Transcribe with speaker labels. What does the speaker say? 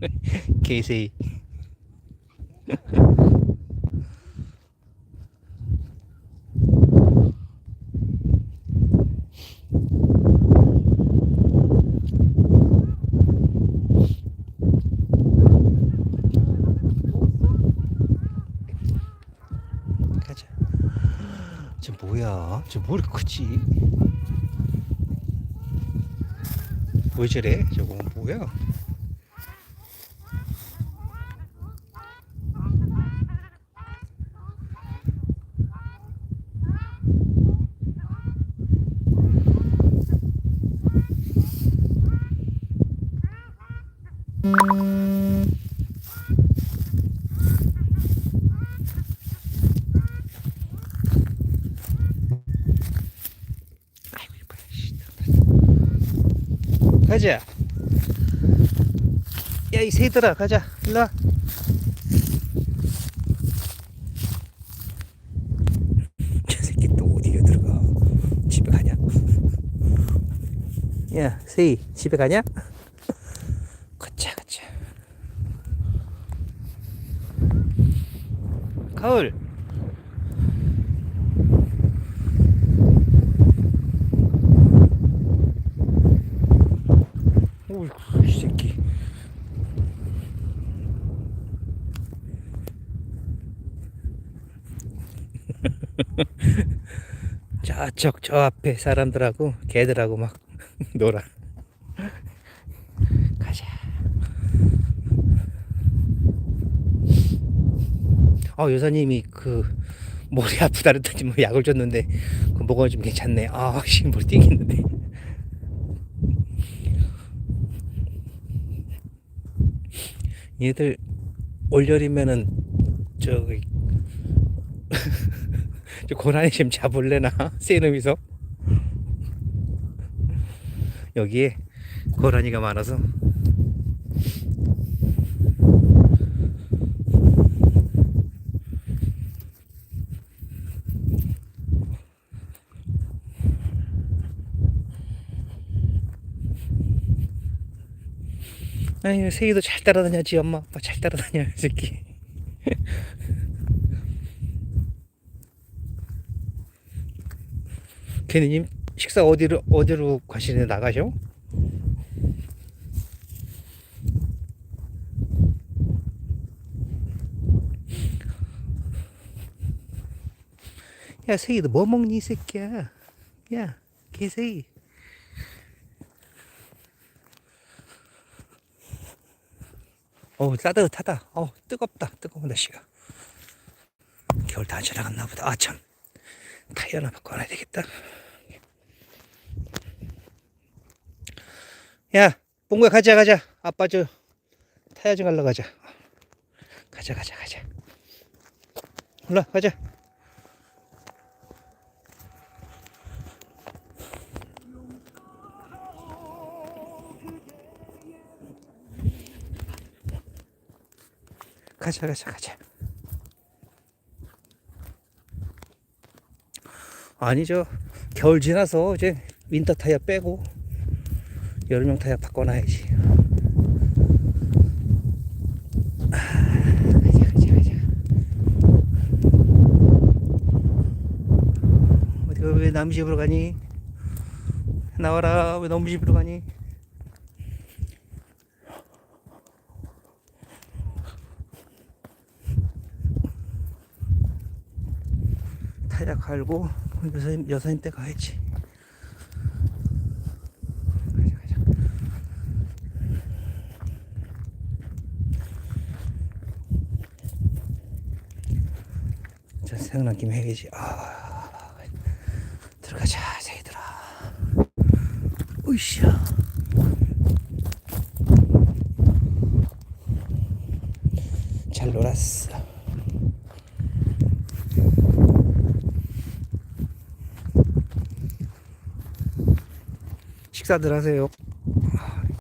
Speaker 1: 개세이. 가자. 저 뭐야? 저뭐 이렇게 크지? 왜 저래? 저거 뭐야? 아이고 이뻐라. 씨. 가자. 야 이 새들아 가자. 일로 와. 저 새끼 또 어디로 들어가? 집에 가냐? 야 세이 집에 가냐? 가자 가자. 가을. 어이구 이 새끼 저쪽 저 앞에 사람들하고 개들하고 막 놀아 가자 어 여사님이 그 머리 아프다 그랬더니 뭐 약을 줬는데 그 먹어 좀 괜찮네. 아씨 머리 띵겠는데. 얘들 올여름에는 저기 저 고라니 좀 잡을래나? 새놈이서? 여기에 고라니가 많아서 아유 새끼도 잘 따라다녀지 엄마 아빠 잘 따라다녀 이 새끼. 걔님 식사 어디로 어디로 가시는 나가셔? 야 새끼 너뭐 먹니 이 새끼야? 야 개새끼 어우 따뜻하다. 어우 뜨겁다 뜨거운 날씨가. 겨울 다 지나갔나 보다. 아 참. 타이어 하나 바꿔놔야 되겠다. 야 뽕구야 가자 가자. 아빠 저 타이어 좀 갈러 가자. 가자 가자 가자. 올라 가자 가자 가자 가자. 아니죠. 겨울 지나서 이제 윈터 타이어 빼고 여름용 타이어 바꿔놔야지. 아, 왜 남의 집으로 가니? 나와라 왜 남의 집으로 가니 타이어 갈고 여사님, 여사님 때 가야지. 생각난 김에 해야지. 아 들어가자 새들아. 으쌰 잘 놀았어 식사들 하세요